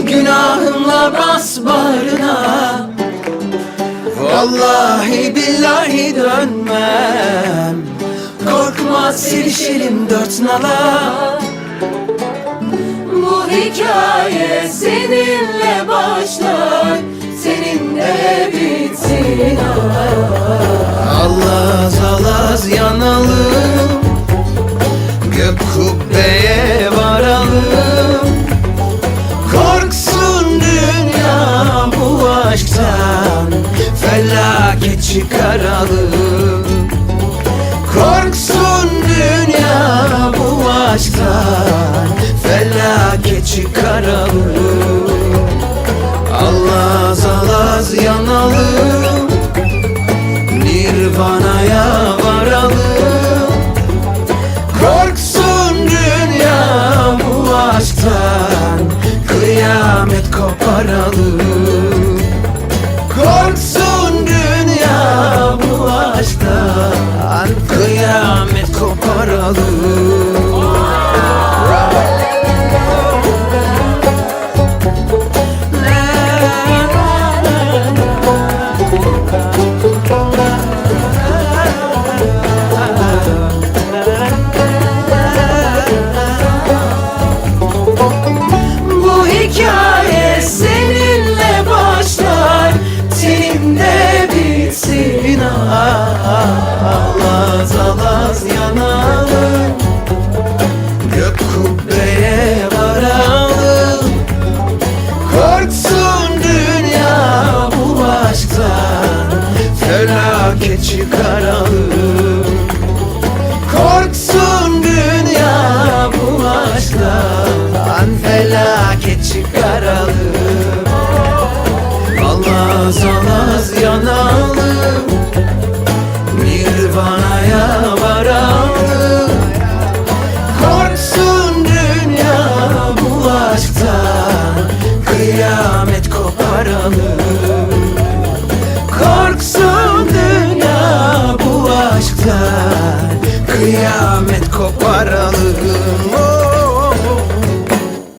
Günahımla bas bağrına. Vallahi billahi dönmem. Korkma sevişelim dört nala. Bu hikaye seninle başlar. Seninle bitsin Allaz alaz yanalım. Gök kubbeye varalım çıkaralım. Allaz alaz yanalım. Nirvana'ya varalım. Korksun dünya bu aşktan. Kıyamet koparalım Felaket çıkaralım kıyamet koparalım.